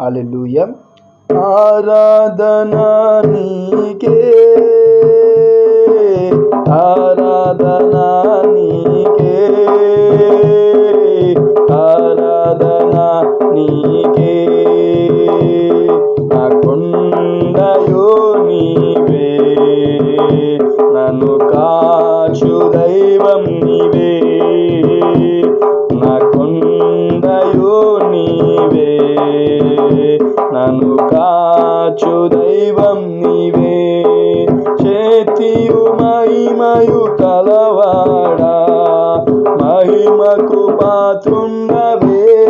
Hallelujah ఆరాధన నీకే. ఆరాధన నీకే. ఆరాధన నీకే. నా కొండయో నీవే. నన్ను కాచు దైవం నీవే. నీవు మహిమయు కలవాడా? మహిమకు పాత్రుండవే.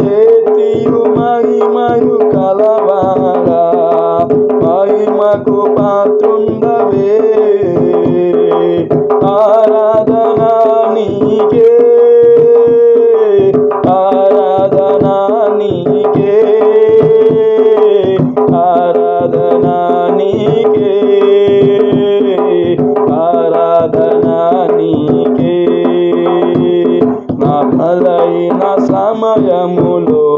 చేతియు మహిమయు కలవాడా? ఆరాధనా నీకే. నా బలైన సమయములో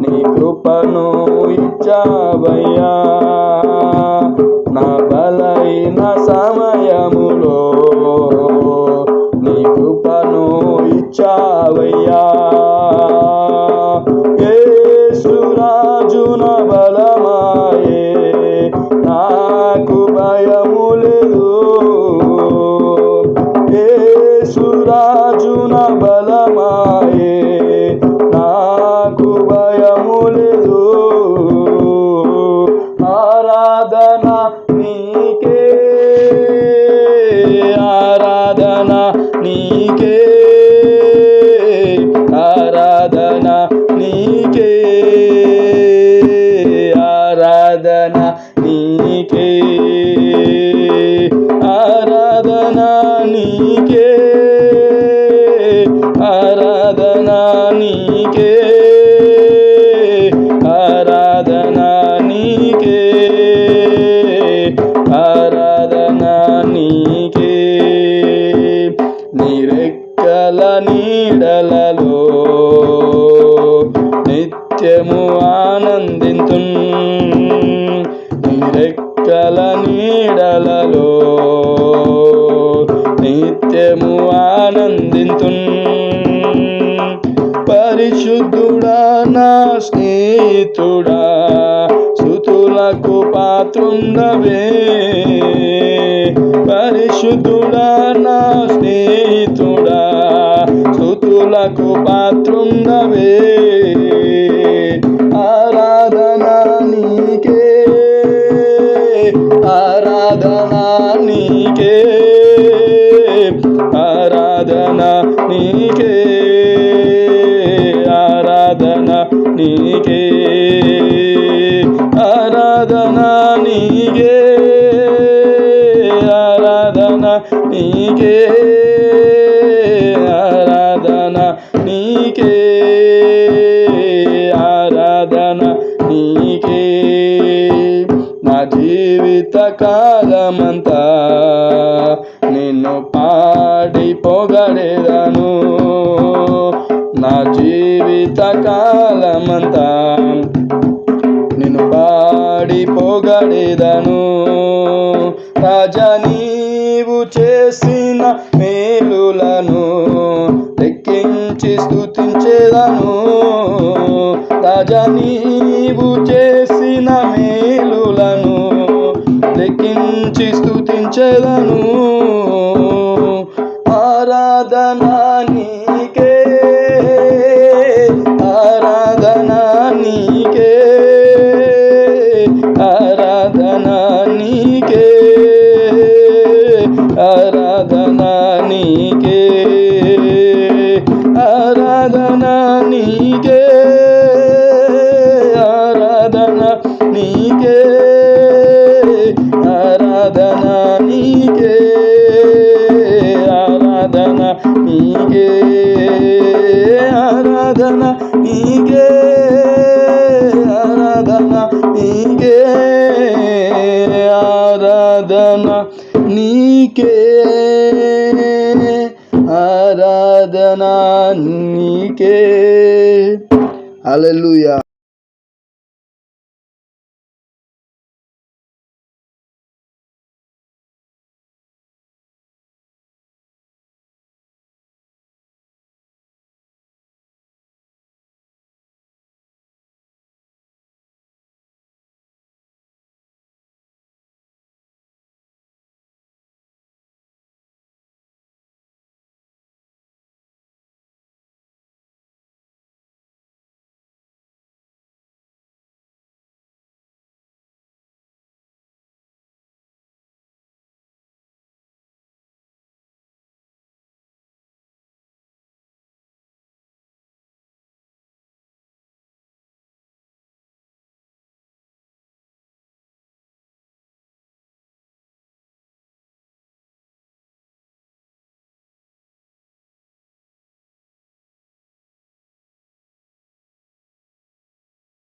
నీ కృపను ఇచ్చావయ్యా. యేసురాజున బలమాయే. నాకు భయము లేదు. ఆరాధన నీకే. ఆరాధన నీకే. ఆరాధన నీకే. ఆరాధన నిరెక్కల నీడలలో నిత్యము ఆనందింతు. నిరెక్కల నీడలలో నిత్యము ఆనందింతు. పరిశుద్ధుడా నా స్నేహితుడా సుతులకు పాత్రుండవే. పరిశుద్ధుడా నా స్నేహితుడా సుతులకు పాత్రుండవే. ఆరాధన నీకే. ఆరాధన నీకే. ఆరాధన నీకే. ఆరాధన నీకే. ఆరాధన నీకే. ఆరాధన నీకే. జీవిత కాలమంతా నిన్ను పాడి పొగడేదను. నా జీవిత కాలమంతా నిన్ను పాడి పొగడేదను. రాజా నీవు చేసిన మేలులను లెక్కించి స్థుతి ಆರಾಧನು ಆರಾಧನಾ ನೀಗೆ ಆರಾಧನಾ ನೀಗೆ ಆರಾಧನಾ ఆరాధన నీకే ఆరాధన నీకే ఆరాధన నీకే ఆరాధన నీకే. haleluya